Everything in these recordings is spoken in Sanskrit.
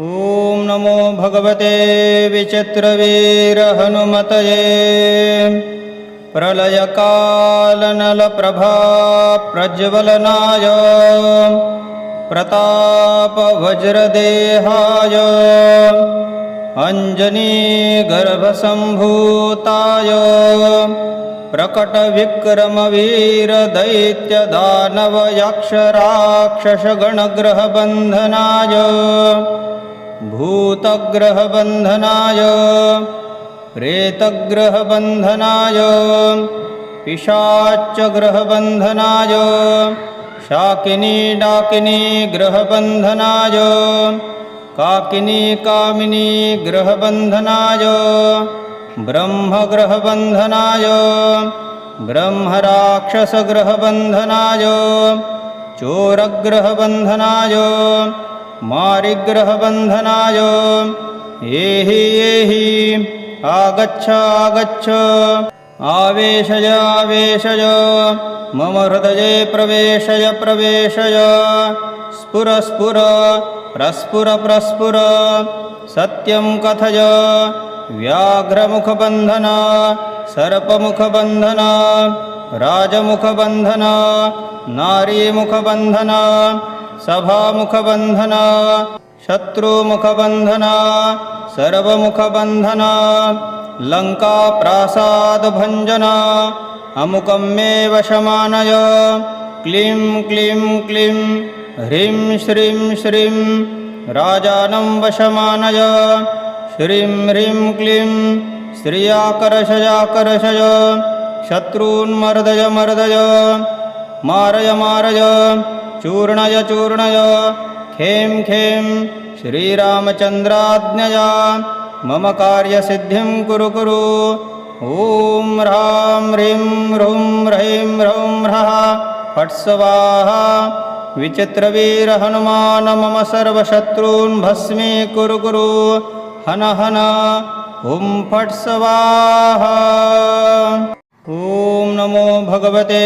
ॐ नमो भगवते विचित्रवीरहनुमतये प्रलयकालनलप्रभा प्रज्वलनाय प्रतापवज्रदेहाय अञ्जनीगर्भसम्भूताय प्रकटविक्रमवीरदैत्यदानवयाक्षराक्षसगणग्रहबन्धनाय भूतग्रहबन्धनाय प्रेतग्रहबन्धनाय पिशाच्यग्रहबन्धनाय शाकिनी डाकिनी ग्रहबन्धनाय काकिनी कामिनी ग्रहबन्धनाय ब्रह्मग्रहबन्धनाय ब्रह्मराक्षसग्रहबन्धनाय चोरग्रहबन्धनाय मारिग्रहबन्धनाय एहि एहि आगच्छ आगच्छ आवेशय आवेशय मम हृदये प्रवेशय प्रवेशय। स्फुर स्फुर प्रस्फुर प्रस्फुर सत्यं कथय। व्याघ्रमुखबन्धन सर्पमुखबन्धन राजमुखबन्धन नारीमुखबन्धन सभामुखबन्धन शत्रुमुखबन्धन सर्वमुखबन्धन लङ्काप्रासादभञ्जन अमुकं मे वशमानय क्लीं क्लीं क्लीं ह्रीं श्रीं श्रीं राजानं वशमानय। श्रीं ह्रीं क्लीं श्रियाकर्षयाकर्षय शत्रून्मर्दय मर्दय मारय मारय चूर्णय चूर्णय। खें खें श्रीरामचन्द्राज्ञया। मम कार्यसिद्धिं कुरु कुरु। ॐ ह्रां ह्रीं ह्रूं ह्रैं ह्रौं ह्रः। फट् स्वाहा विचित्रवीरहनुमान मम सर्वशत्रून् भस्मीकुरु कुरु हन हन। ॐ फट् स्वाहा ॐ नमो भगवते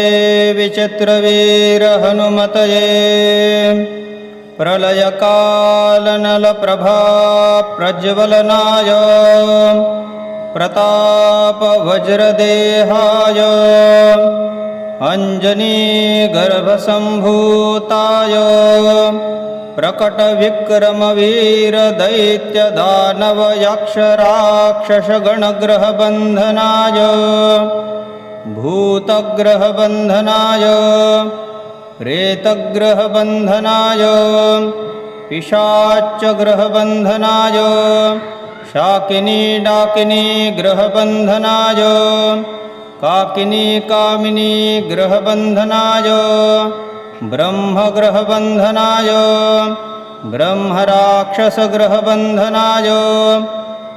विचित्रवीरहनुमतये प्रलयकालनलप्रभा प्रज्वलनाय प्रतापवज्रदेहाय अञ्जनीगर्भसम्भूताय प्रकटविक्रमवीरदैत्यदानवयाक्षराक्षसगणग्रहबन्धनाय भूतग्रहबन्धनाय प्रेतग्रहबन्धनाय पिशाच्यग्रहबन्धनाय शाकिनी डाकिनी ग्रहबन्धनाय काकिनी कामिनी ग्रहबन्धनाय ब्रह्मग्रहबन्धनाय ब्रह्मराक्षसग्रहबन्धनाय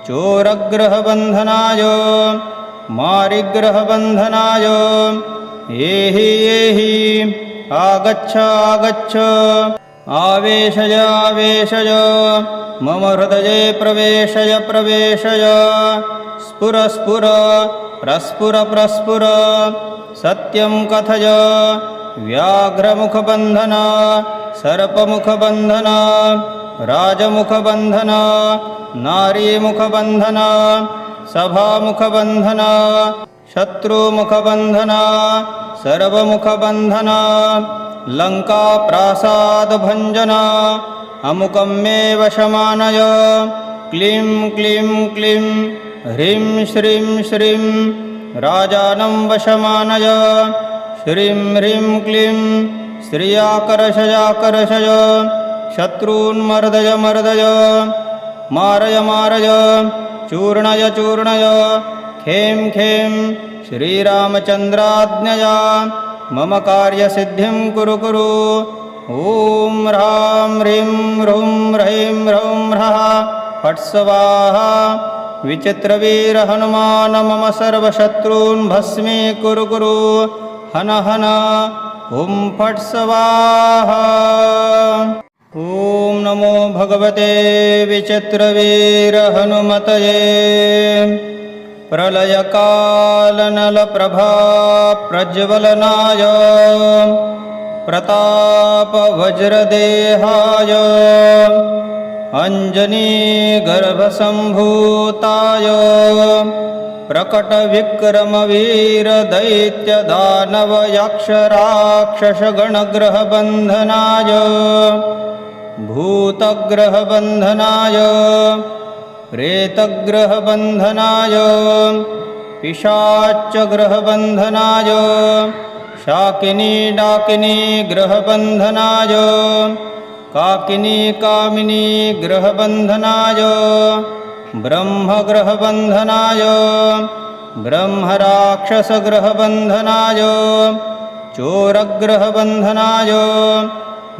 चोरग्रहबन्धनाय मारिग्रहबन्धनाय एहि एहि आगच्छ आगच्छ आवेशय आवेशय मम हृदये प्रवेशय प्रवेशय। स्फुर स्फुर प्रस्फुर प्रस्फुर सत्यं कथय। व्याघ्रमुखबन्धन सर्पमुखबन्धन राजमुखबन्धन नारीमुखबन्धन सभामुखबन्धन शत्रुमुखबन्धन सर्वमुखबन्धन लङ्काप्रासादभञ्जन अमुकं मे वशमानय क्लीं क्लीं क्लीं ह्रीं श्रीं श्रीं राजानं वशमानय। श्रीं ह्रीं क्लीं श्रियाकर्षयाकर्षय शत्रून्मर्दय मर्दय मारय मारय चूर्णय चूर्णय। खें खें श्रीरामचन्द्राज्ञया। मम कार्यसिद्धिं कुरु कुरु। ॐ ह्रां ह्रीं ह्रूं ह्रैं ह्रौं ह्रः। फट् स्वाहा विचित्रवीरहनुमान मम सर्वशत्रून् भस्मीकुरु कुरु हन हन। ॐ फट् स्वाहा ॐ नमो भगवते विचित्रवीरहनुमतये। प्रलयकालनलप्रभा प्रज्वलनाय प्रतापवज्रदेहाय। अञ्जनीगर्भसम्भूताय। प्रकटविक्रमवीरदैत्यदानवयक्षराक्षसगणग्रहबन्धनाय भूतग्रहबन्धनाय प्रेतग्रहबन्धनाय पिशाच्यग्रहबन्धनाय शाकिनी डाकिनी ग्रहबन्धनाय काकिनी कामिनी ग्रहबन्धनाय ब्रह्मग्रहबन्धनाय ब्रह्मराक्षसग्रहबन्धनाय चोरग्रहबन्धनाय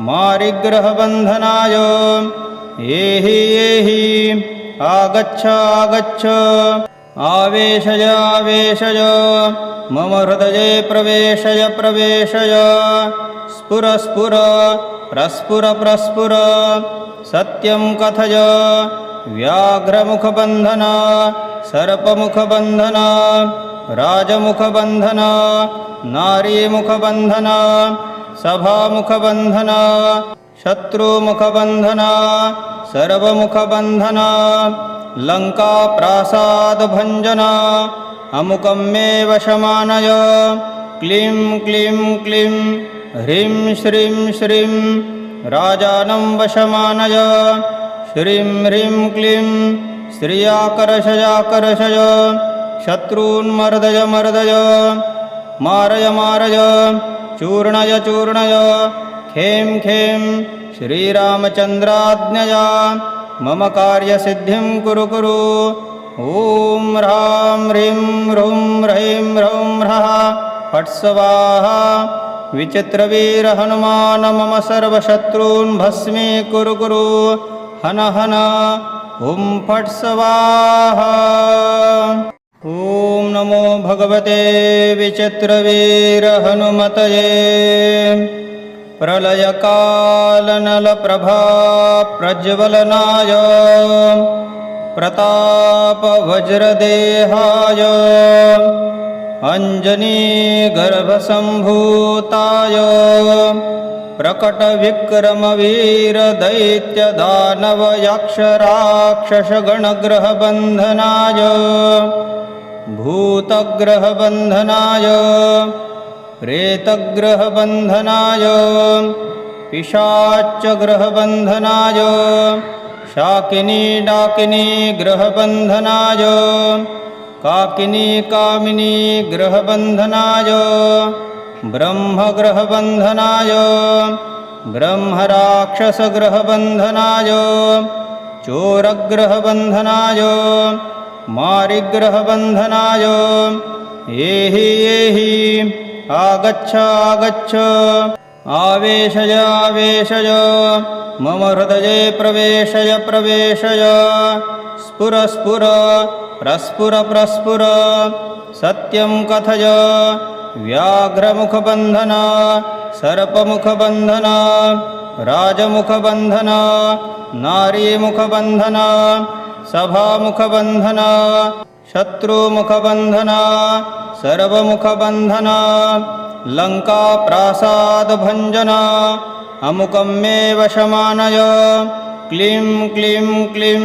मारिग्रहबन्धनाय एहि एहि आगच्छ आगच्छ आवेशय आवेशय मम हृदये प्रवेशय प्रवेशय। स्फुर स्फुर प्रस्फुर प्रस्फुर सत्यं कथय। व्याघ्रमुखबन्धन सर्पमुखबन्धन राजमुखबन्धन नारीमुखबन्धन सभामुखबन्धन शत्रुमुखबन्धन सर्वमुखबन्धन लङ्काप्रासादभञ्जन अमुकं मे वशमानय क्लीं क्लीं क्लीं ह्रीं श्रीं श्रीं राजानं वशमानय। श्रीं ह्रीं क्लीं श्रियाकर्षयाकर्षय शत्रून्मर्दय मर्दय मारय मारय चूर्णय चूर्णय। खें खें श्रीरामचन्द्राज्ञया। मम कार्यसिद्धिं कुरु कुरु। ॐ ह्रां ह्रीं ह्रूं ह्रैं ह्रौं ह्रः। फट् स्वाहा विचित्रवीरहनुमान मम सर्वशत्रून् भस्मीकुरु कुरु हन हन। ॐ फट् स्वाहा ॐ नमो भगवते विचित्रवीरहनुमतये। प्रलयकालनलप्रभा प्रज्वलनाय प्रतापवज्रदेहाय। अञ्जनीगर्भसम्भूताय। प्रकटविक्रमवीरदैत्यदानवयक्षराक्षसगणग्रहबन्धनाय भूतग्रहबन्धनाय प्रेतग्रहबन्धनाय पिशाच्यग्रहबन्धनाय शाकिनी डाकिनी ग्रहबन्धनाय काकिनी कामिनी ग्रहबन्धनाय ब्रह्मग्रहबन्धनाय ब्रह्मराक्षसग्रहबन्धनाय चोरग्रहबन्धनाय मारिग्रहबन्धनाय एहि एहि आगच्छ आगच्छ आवेशय आवेशय मम हृदये प्रवेशय प्रवेशय। स्फुर स्फुर प्रस्फुर प्रस्फुर सत्यं कथय। व्याघ्रमुखबन्धन सर्पमुखबन्धन राजमुखबन्धन नारीमुखबन्धन सभामुखबन्धन शत्रुमुखबन्धन सर्वमुखबन्धन लङ्काप्रासादभञ्जन अमुकं मे वशमानय क्लीं क्लीं क्लीं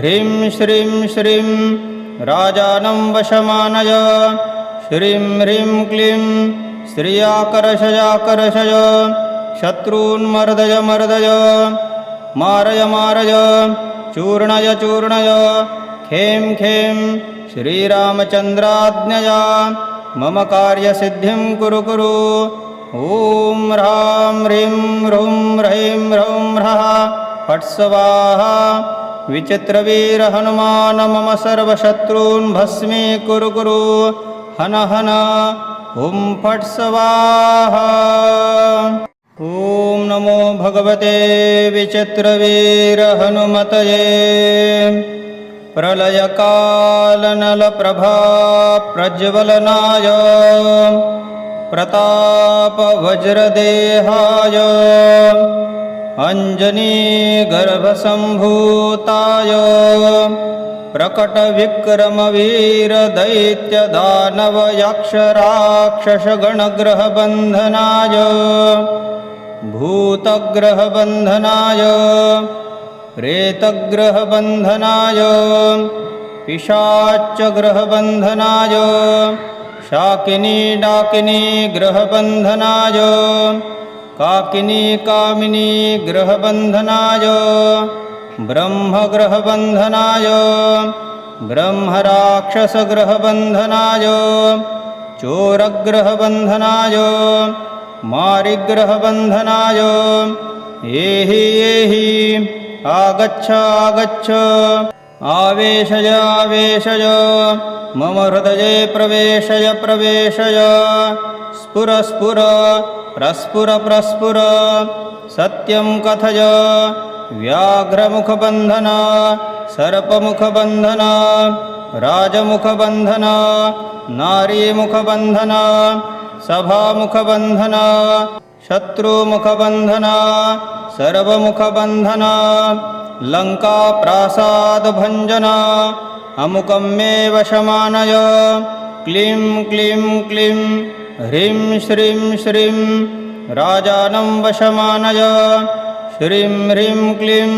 ह्रीं श्रीं श्रीं राजानं वशमानय। श्रीं ह्रीं क्लीं श्रियाकर्षयाकर्षय शत्रून्मर्दय मर्दय मारय मारय चूर्णय चूर्णय। खें खें श्रीरामचन्द्राज्ञया। मम कार्यसिद्धिं कुरु कुरु। ॐ ह्रां ह्रीं ह्रूं ह्रैं ह्रौं ह्रः। फट् स्वाहा विचित्रवीरहनुमान मम सर्वशत्रून् भस्मीकुरु कुरु हन हन ॐ फट् स्वाहा ॐ नमो भगवते विचित्रवीरहनुमतये प्रलयकालनलप्रभा प्रज्वलनाय प्रतापवज्रदेहाय अञ्जनीगर्भसम्भूताय प्रकटविक्रमवीरदैत्यदानवयक्षराक्षसगणग्रहबन्धनाय भूतग्रहबन्धनाय प्रेतग्रहबन्धनाय पिशाच्यग्रहबन्धनाय शाकिनी डाकिनी ग्रहबन्धनाय काकिनी कामिनी ग्रहबन्धनाय ब्रह्मग्रहबन्धनाय ब्रह्मराक्षसग्रहबन्धनाय चोरग्रहबन्धनाय मारिग्रहबन्धनाय एहि एहि आगच्छ आगच्छ आवेशय आवेशय मम हृदये प्रवेशय प्रवेशय। स्फुर स्फुर प्रस्फुर प्रस्फुर सत्यं कथय। व्याघ्रमुखबन्धन सर्पमुखबन्धन राजमुखबन्धन नारीमुखबन्धन सभामुखबन्धन शत्रुमुखबन्धन सर्वमुखबन्धन लङ्काप्रासादभञ्जन अमुकं मे वशमानय क्लीं क्लीं क्लीं ह्रीं श्रीं श्रीं राजानं वशमानय। श्रीं ह्रीं क्लीं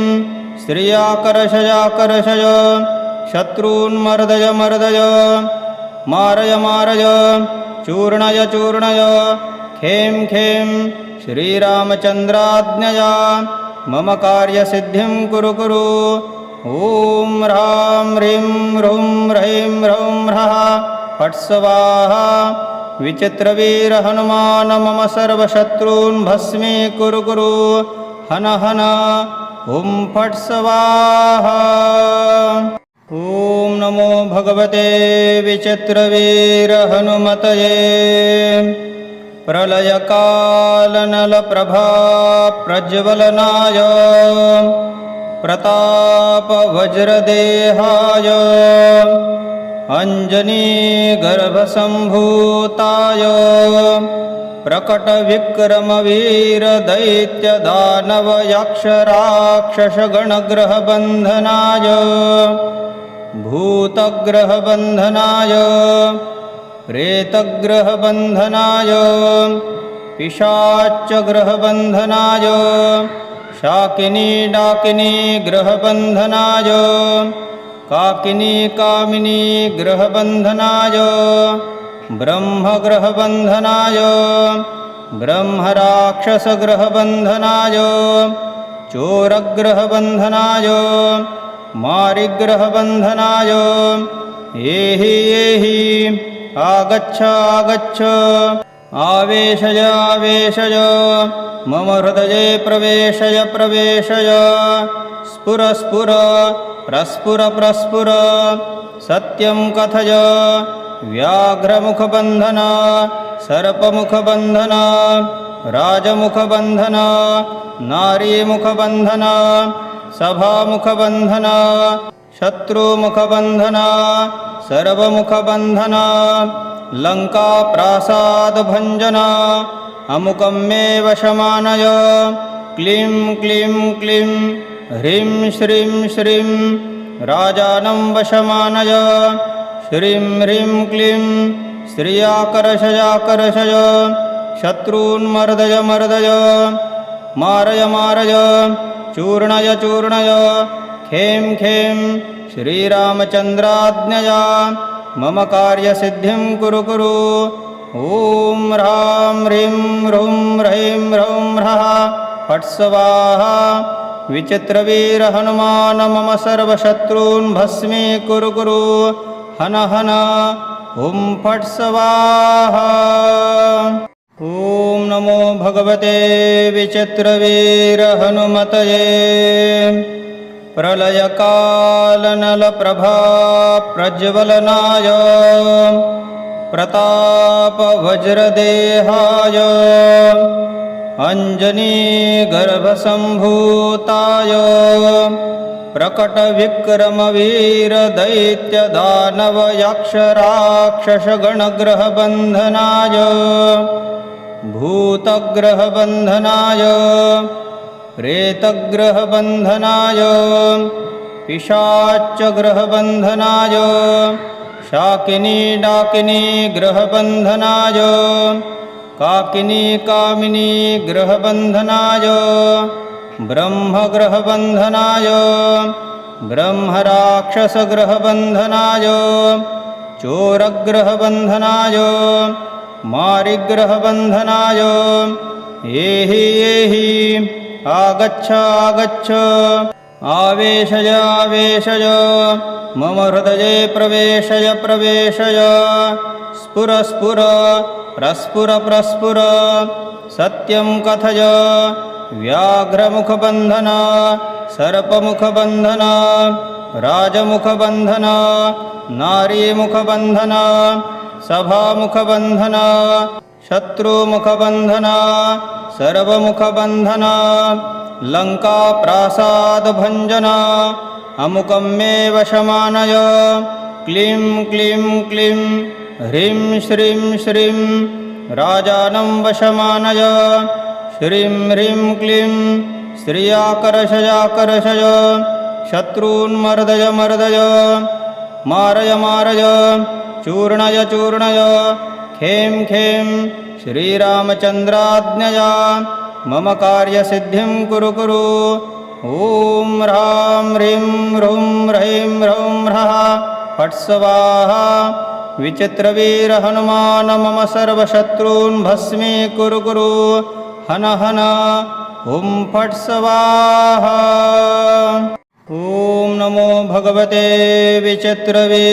श्रियाकर्षयाकर्षय शत्रून्मर्दय मर्दय मारय मारय चूर्णय चूर्णय। खें खें श्रीरामचन्द्राज्ञया। मम कार्यसिद्धिं कुरु कुरु। ॐ ह्रां ह्रीं ह्रूं ह्रैं ह्रौं ह्रः। फट् स्वाहा विचित्रवीरहनुमान मम सर्वशत्रून् भस्मीकुरु कुरु हन हन। ॐ फट् स्वाहा ॐ नमो भगवते विचित्रवीरहनुमतये प्रलयकालनलप्रभा प्रज्वलनाय प्रतापवज्रदेहाय अञ्जनीगर्भसम्भूताय प्रकटविक्रमवीरदैत्यदानवयक्षराक्षसगणग्रहबन्धनाय भूतग्रहबन्धनाय प्रेतग्रहबन्धनाय पिशाच्यग्रहबन्धनाय शाकिनी डाकिनी ग्रहबन्धनाय काकिनी कामिनी ग्रहबन्धनाय ब्रह्मग्रहबन्धनाय ब्रह्मराक्षसग्रहबन्धनाय चोरग्रहबन्धनाय मारिग्रहबन्धनाय एहि एहि आगच्छ आगच्छ आवेशय आवेशय मम हृदये प्रवेशय प्रवेशय। स्फुर स्फुर प्रस्फुर प्रस्फुर सत्यं कथय। व्याघ्रमुखबन्धन सर्पमुखबन्धन राजमुखबन्धन नारीमुखबन्धन सभामुखबन्धन शत्रुमुखबन्धन सर्वमुखबन्धन लङ्काप्रासादभञ्जन अमुकं मे वशमानय क्लीं क्लीं क्लीं ह्रीं श्रीं श्रीं राजानं वशमानय। श्रीं ह्रीं क्लीं श्रियाकर्षयाकर्षय शत्रून्मर्दय मर्दय मारय मारय चूर्णय चूर्णय। खें खें श्रीरामचन्द्राज्ञया। मम कार्यसिद्धिं कुरु कुरु। ॐ ह्रां ह्रीं ह्रूं ह्रैं ह्रौं ह्रः। फट् स्वाहा विचित्रवीरहनुमान मम सर्वशत्रून् भस्मीकुरु कुरु हन हन। ॐ फट् स्वाहा ॐ नमो भगवते विचित्रवीरहनुमतये प्रलयकालनलप्रभा प्रज्वलनाय प्रतापवज्रदेहाय अञ्जनीगर्भसम्भूताय प्रकटविक्रमवीरदैत्यदानवयक्षराक्षसगणग्रहबन्धनाय भूतग्रहबन्धनाय प्रेतग्रहबन्धनाय पिशाच्यग्रहबन्धनाय शाकिनी डाकिनी ग्रहबन्धनाय काकिनी कामिनी ग्रहबन्धनाय ब्रह्मग्रहबन्धनाय ब्रह्मराक्षसग्रहबन्धनाय चोरग्रहबन्धनाय मारिग्रहबन्धनाय एहि एहि आगच्छ आगच्छ आवेशय आवेशय मम हृदये प्रवेशय प्रवेशय। स्फुर स्फुर प्रस्फुर प्रस्फुर सत्यं कथय। व्याघ्रमुखबन्धन सर्पमुखबन्धन राजमुखबन्धन नारीमुखबन्धन सभामुखबन्धन शत्रुमुखबन्धन सर्वमुखबन्धन लङ्काप्रासादभञ्जन अमुकं मे वशमानय क्लीं क्लीं क्लीं ह्रीं श्रीं श्रीं राजानं वशमानय। श्रीं ह्रीं क्लीं श्रियाकर्षयाकर्षय शत्रून्मर्दय मर्दय मारय मारय चूर्णय चूर्णय। खें खें श्रीरामचन्द्राज्ञया। मम कार्यसिद्धिं कुरु कुरु। ॐ ह्रां ह्रीं ह्रूं ह्रैं ह्रौं ह्रः। फट् स्वाहा विचित्रवीरहनुमान मम सर्वशत्रून् भस्मीकुरु कुरु हन हन। ॐ फट् स्वाहा ॐ नमो भगवते विचित्रवीरहनुमतये।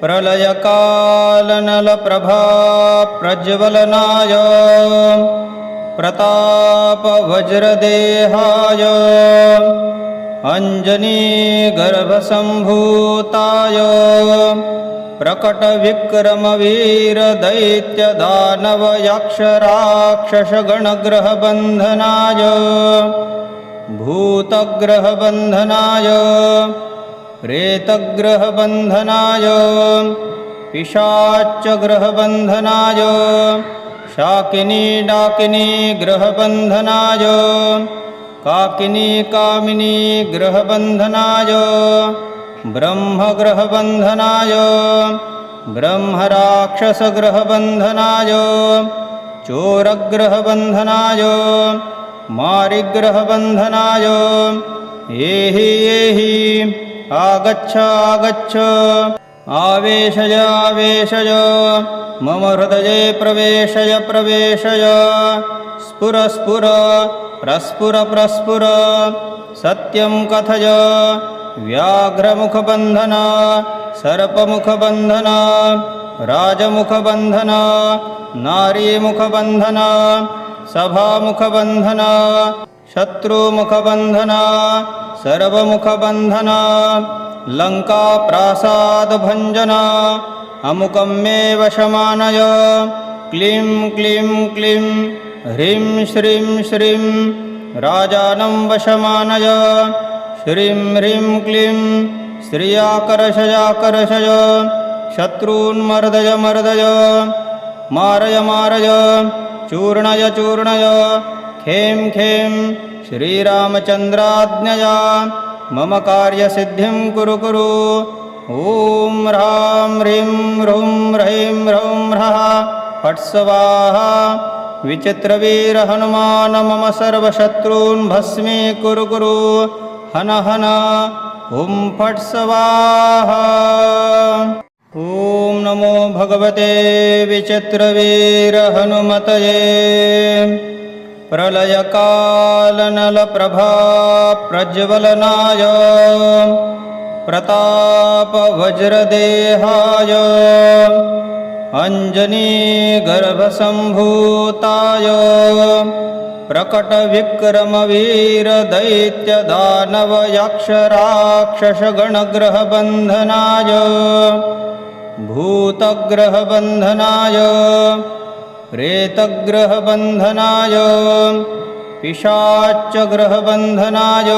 प्रलयकालनलप्रभा प्रज्वलनाय प्रतापवज्रदेहाय। अञ्जनीगर्भसम्भूताय। प्रकटविक्रमवीरदैत्यदानवयक्षराक्षसगणग्रहबन्धनाय भूतग्रहबन्धनाय प्रेतग्रहबन्धनाय पिशाच्यग्रहबन्धनाय शाकिनी डाकिनी ग्रहबन्धनाय काकिनी कामिनी ग्रहबन्धनाय ब्रह्मग्रहबन्धनाय ब्रह्मराक्षसग्रहबन्धनाय चोरग्रहबन्धनाय मारिग्रहबन्धनाय एहि एहि आगच्छ आगच्छ आवेशय आवेशय मम हृदये प्रवेशय प्रवेशय। स्फुर स्फुर प्रस्फुर प्रस्फुर सत्यं कथय। व्याघ्रमुखबन्धन सर्पमुखबन्धन राजमुखबन्धन नारीमुखबन्धन सभामुखबन्धन शत्रुमुखबन्धन सर्वमुखबन्धन लङ्काप्रासादभञ्जन अमुकं मे वशमानय क्लीं क्लीं क्लीं ह्रीं श्रीं श्रीं राजानं वशमानय। श्रीं ह्रीं क्लीं श्रियाकर्षयाकर्षय शत्रून्मर्दय मर्दय मारय मारय चूर्णय चूर्णय। खें खें श्रीरामचन्द्राज्ञया। मम कार्यसिद्धिं कुरु कुरु। ॐ ह्रां ह्रीं ह्रूं ह्रैं ह्रौं ह्रः। फट् स्वाहा विचित्रवीरहनुमान मम सर्वशत्रून् भस्मीकुरु कुरु हन हन। ॐ फट् स्वाहा ॐ नमो भगवते विचित्रवीरहनुमतये। प्रलयकालनलप्रभा प्रज्वलनाय प्रतापवज्रदेहाय। अञ्जनीगर्भसम्भूताय। प्रकटविक्रमवीरदैत्यदानवयक्षराक्षसगणग्रहबन्धनाय भूतग्रहबन्धनाय प्रेतग्रहबन्धनाय पिशाच्यग्रहबन्धनाय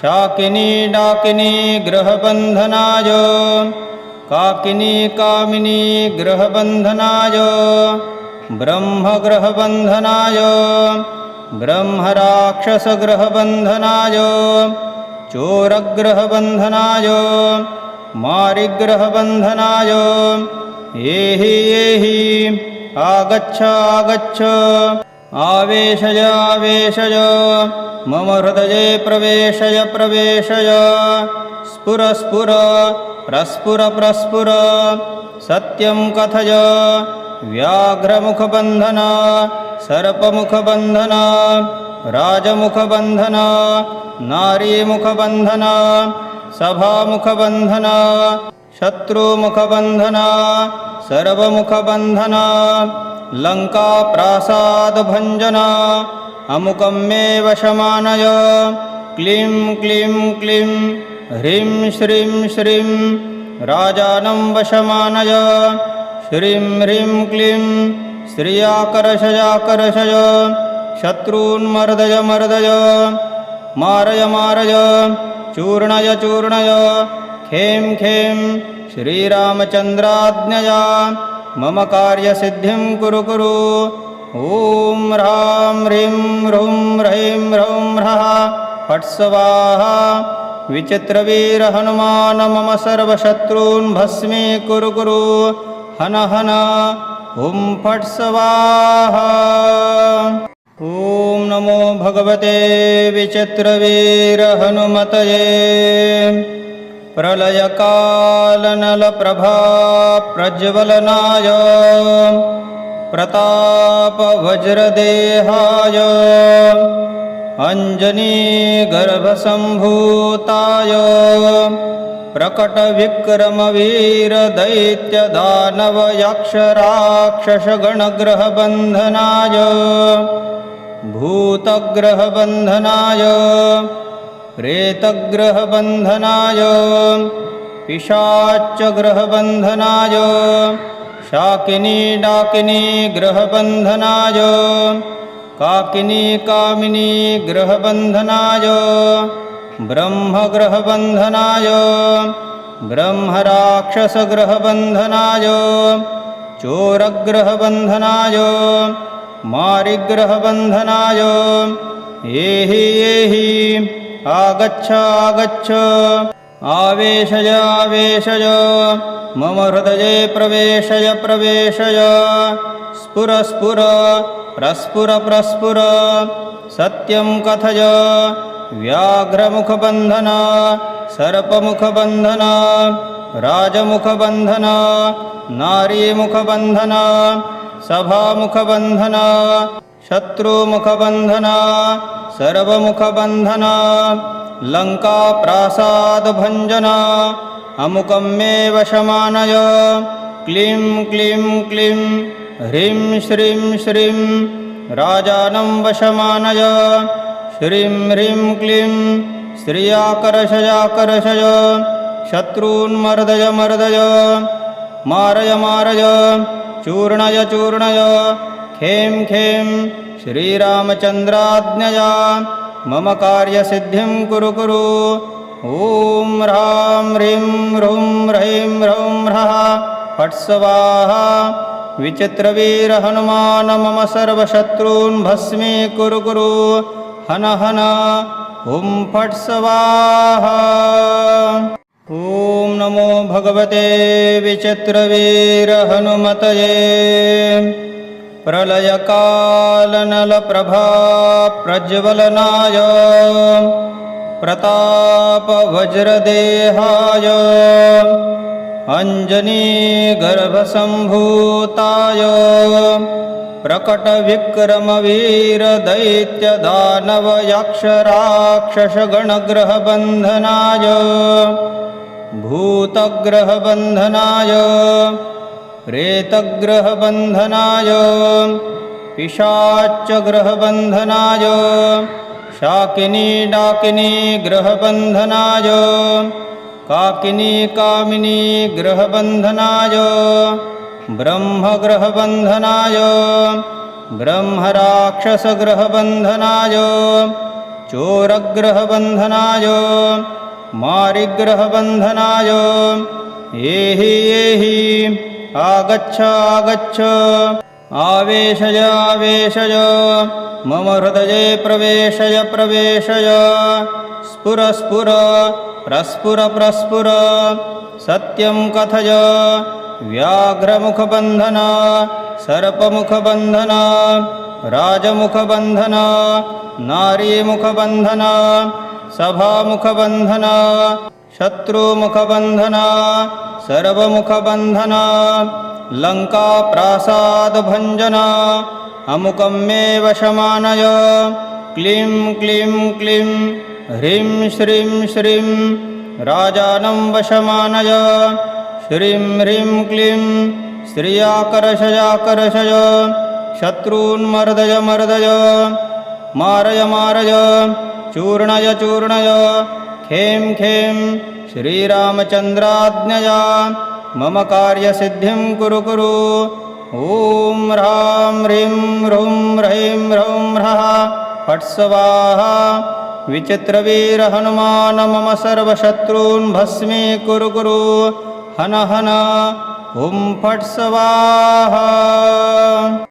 शाकिनी डाकिनी ग्रहबन्धनाय काकिनी कामिनी ग्रहबन्धनाय ब्रह्मग्रहबन्धनाय ब्रह्मराक्षसग्रहबन्धनाय चोरग्रहबन्धनाय मारिग्रहबन्धनाय एहि एहि आगच्छ आगच्छ आवेशय आवेशय मम हृदये प्रवेशय प्रवेशय। स्फुर स्फुर प्रस्फुर प्रस्फुर सत्यं कथय। व्याघ्रमुखबन्धन सर्पमुखबन्धन राजमुखबन्धन नारीमुखबन्धन सभामुखबन्धन शत्रुमुखबन्धन सर्वमुखबन्धन लङ्काप्रासादभञ्जन अमुकं मे वशमानय क्लीं क्लीं क्लीं ह्रीं श्रीं श्रीं राजानं वशमानय। श्रीं ह्रीं क्लीं श्रियाकर्षयाकर्षय शत्रून्मर्दय मर्दय मारय मारय चूर्णय चूर्णय। खें खें श्रीरामचन्द्राज्ञया। मम कार्यसिद्धिं कुरु कुरु। ॐ ह्रां ह्रीं ह्रूं ह्रैं ह्रौं ह्रः। फट् स्वाहा विचित्रवीरहनुमान मम सर्वशत्रून् भस्मी कुरु कुरु। हन हन। ॐ फट् स्वाहा ॐ नमो भगवते विचित्रवीरहनुमतये। प्रलयकालनलप्रभा प्रज्वलनाय प्रतापवज्रदेहाय। अञ्जनीगर्भसम्भूताय। प्रकटविक्रमवीरदैत्यदानवयक्षराक्षसगणग्रहबन्धनाय भूतग्रहबन्धनाय प्रेतग्रहबन्धनाय पिशाच्यग्रहबन्धनाय शाकिनी डाकिनी ग्रहबन्धनाय काकिनी कामिनी ग्रहबन्धनाय ब्रह्मग्रहबन्धनाय ब्रह्मराक्षसग्रहबन्धनाय चोरग्रहबन्धनाय मारिग्रहबन्धनाय। एहि एहि आगच्छ आगच्छ आवेशय आवेशय। मम हृदये प्रवेशय प्रवेशय। स्फुर स्फुर प्रस्फुर प्रस्फुर। सत्यं कथय। व्याघ्रमुखबन्धन सर्पमुखबन्धन राजमुखबन्धन नारीमुखबन्धन सभामुखबन्धन शत्रुमुखबन्धन सर्वमुखबन्धन लङ्काप्रासादभञ्जन अमुकं मे वशमानय क्लीं क्लीं क्लीं ह्रीं श्रीं श्रीं राजानं वशमानय। श्रीं ह्रीं क्लीं श्रियाकर्षयाकर्षय शत्रून्मर्दय मर्दय मारय मारय चूर्णय चूर्णय। खें खें श्रीरामचन्द्राज्ञया। मम कार्यसिद्धिं कुरु कुरु। ॐ ह्रां ह्रीं ह्रूं ह्रैं ह्रौं ह्रः। फट् स्वाहा विचित्रवीरहनुमान मम सर्वशत्रून् भस्मी कुरु कुरु। हन हन। ॐ फट् स्वाहा ॐ नमो भगवते विचित्रवीरहनुमतये। प्रलयकालनलप्रभा प्रज्वलनाय प्रतापवज्रदेहाय। अञ्जनीगर्भसम्भूताय। प्रकटविक्रमवीरदैत्यदानवयक्षराक्षसगणग्रहबन्धनाय भूतग्रहबन्धनाय प्रेतग्रहबन्धनाय पिशाच्यग्रहबन्धनाय शाकिनी डाकिनी ग्रहबन्धनाय काकिनी कामिनी ग्रहबन्धनाय ब्रह्मग्रहबन्धनाय ब्रह्मराक्षसग्रहबन्धनाय चोरग्रहबन्धनाय मारिग्रहबन्धनाय। एहि एहि आगच्छ आगच्छ आवेशय आवेशय। मम हृदये प्रवेशय प्रवेशय। स्फुर स्फुर प्रस्फुर प्रस्फुर। सत्यं कथय। व्याघ्रमुखबन्धन सर्पमुखबन्धन राजमुखबन्धन नारीमुखबन्धन सभामुखबन्धन शत्रुमुखबन्धन सर्वमुखबन्धन लङ्काप्रासादभञ्जन अमुकं मे वशमानय क्लीं क्लीं क्लीं ह्रीं श्रीं श्रीं राजानं वशमानय। श्रीं ह्रीं क्लीं श्रियाकर्षयाकर्षय शत्रून्मर्दय मर्दय मारय मारय चूर्णय चूर्णय। खें खें श्रीरामचन्द्राज्ञया। मम कार्यसिद्धिं कुरु कुरु। ॐ ह्रां ह्रीं ह्रूं ह्रैं ह्रौं ह्रः। फट् स्वाहा विचित्रवीरहनुमान मम सर्वशत्रून् भस्मी कुरु कुरु। हन हन। ॐ फट् स्वाहा